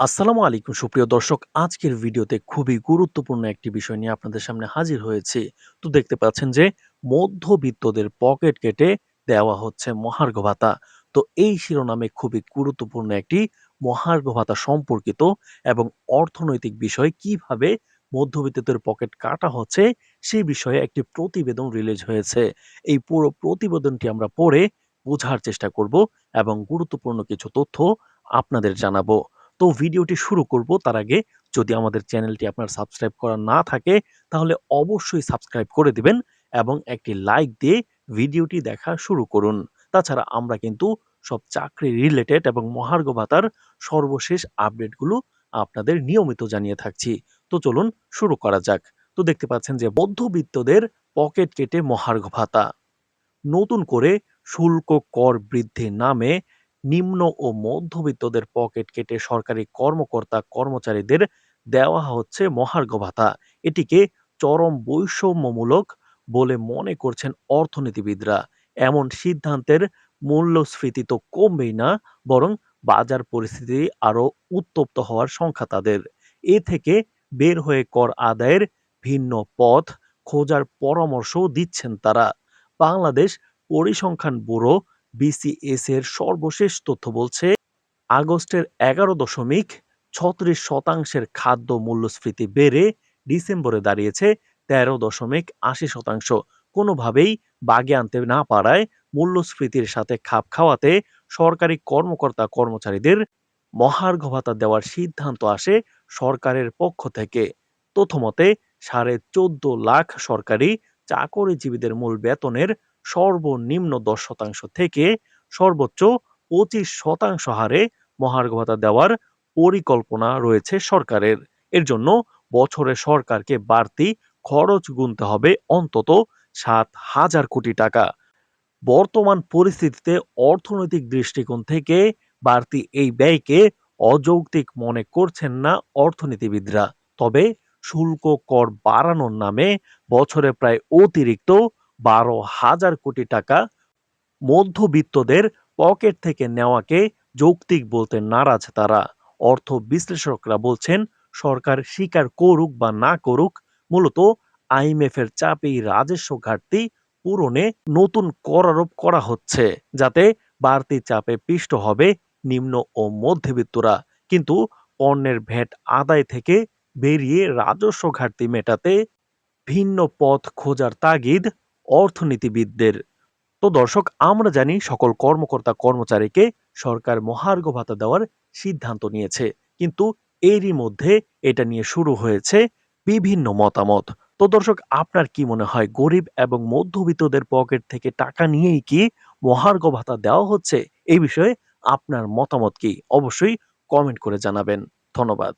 আসসালামু আলাইকুম, সুপ্রিয় দর্শক। আজকের ভিডিওতে খুবই গুরুত্বপূর্ণ একটি বিষয় নিয়ে আপনাদের সামনে হাজির হয়েছি। তো দেখতে পাচ্ছেন যে, মধ্যবিত্তদের পকেট কেটে দেওয়া হচ্ছে মহার্ঘ ভাতা। তো এই শিরোনামে খুবই গুরুত্বপূর্ণ একটি মহার্ঘ ভাতা সম্পর্কিত এবং অর্থনৈতিক বিষয় কীভাবে মধ্যবিত্তদের পকেট কাটা হচ্ছে সেই বিষয়ে একটি প্রতিবেদন রিলিজ হয়েছে। এই পুরো প্রতিবেদনটি আমরা পড়ে বোঝার চেষ্টা করব এবং গুরুত্বপূর্ণ কিছু তথ্য আপনাদের জানাব। তো ভিডিওটি শুরু করব তার আগে যদি আমাদের চ্যানেলটি আপনার সাবস্ক্রাইব করা না থাকে, তাহলে অবশ্যই সাবস্ক্রাইব করে দিবেন এবং একটি লাইক দিয়ে ভিডিওটি দেখা শুরু করুন। তাছাড়া আমরা কিন্তু সব চাকরি রিলেটেড এবং মহার্ঘ ভাতার সর্বশেষ আপডেটগুলো আপনাদের নিয়মিত জানিয়ে থাকছি। তো চলুন শুরু করা যাক। তো দেখতে পাচ্ছেন যে মধ্যবিত্তদের পকেট কেটে মহার্ঘ ভাতা। নতুন করে শুল্ক কর বৃদ্ধির নামে নিম্ন ও মধ্যবিত্তদের পকেট কেটে সরকারি কর্মকর্তা কর্মচারীদের দেওয়া হচ্ছে মহার্ঘ ভাতা। এটিকে চরম বৈষম্যমূলক বলে মনে করছেন অর্থনীতিবিদরা। এমন সিদ্ধান্তের মূল্যস্ফীতি তো কমবেই না, বরং বাজার পরিস্থিতি আরও উত্তপ্ত হওয়ার সংখ্যা তাদের। এ থেকে বের হয়ে কর আদায়ের ভিন্ন পথ খোঁজার পরামর্শ দিচ্ছেন তারা। বাংলাদেশ পরিসংখ্যান ব্যুরো বিসিএস এর সর্বশেষ তথ্য বলছে, আগস্টের এগারো দশমিক ছত্রিশ শতাংশের খাদ্য মূল্যস্ফীতি বেড়ে ডিসেম্বরে দাঁড়িয়েছে তেরো দশমিক আশি শতাংশ। কোনোভাবেই বাগে আনতে না পারায় মূল্যস্ফীতির সাথে খাপ খাওয়াতে সরকারি কর্মকর্তা কর্মচারীদের মহার্ঘ ভাতা দেওয়ার সিদ্ধান্ত আসে সরকারের পক্ষ থেকে। তথ্যমতে, সাড়ে চোদ্দ লাখ সরকারি চাকরিজীবীদের মূল বেতনের সর্বনিম্ন দশ শতাংশ থেকে সর্বোচ্চ পঁচিশ শতাংশ হারে মহার্ঘ ভাতা দেওয়ার পরিকল্পনা রয়েছে সরকারের। এর জন্য বছরে সরকারকে বাড়তি খরচ গুনতে হবে অন্তত সাত হাজার কোটি টাকা। বর্তমান পরিস্থিতিতে অর্থনৈতিক দৃষ্টিকোণ থেকে বাড়তি এই ব্যয়কে অযৌক্তিক মনে করছেন না অর্থনীতিবিদরা। তবে শুল্ক কর বাড়ানোর নামে বছরে প্রায় অতিরিক্ত বারো হাজার কোটি টাকা মধ্যবিত্তদের পকেট থেকে নেওয়াকে যৌক্তিক বলতে নারাজ তারা। অর্থ বিশ্লেষকরা বলছেন, সরকার স্বীকার করুক বা না করুক, মূলত আইএমএফ এর চাপেই রাজস্ব ঘাটতি পূরণে নতুন কর আরোপ করা হচ্ছে, যাতে বাড়তি চাপে পিষ্ট হবে নিম্ন ও মধ্যবিত্তরা। কিন্তু পণ্যের ভ্যাট আদায় থেকে বেরিয়ে রাজস্ব ঘাটতি মেটাতে ভিন্ন পথ খোঁজার তাগিদ অর্থনীতিবিদদের। তো দর্শক, আমরা জানি সকল কর্মকর্তা কর্মচারীকে সরকার মহার্ঘ ভাতা দেওয়ার সিদ্ধান্ত নিয়েছে। কিন্তু এরই মধ্যে এটা নিয়ে শুরু হয়েছে বিভিন্ন মতামত। তো দর্শক, আপনার কি মনে হয়, গরিব এবং মধ্যবিত্তদের পকেট থেকে টাকা নিয়েই কি মহার্ঘ ভাতা দেওয়া হচ্ছে? এই বিষয়ে আপনার মতামত কি? অবশ্যই কমেন্ট করে জানাবেন। ধন্যবাদ।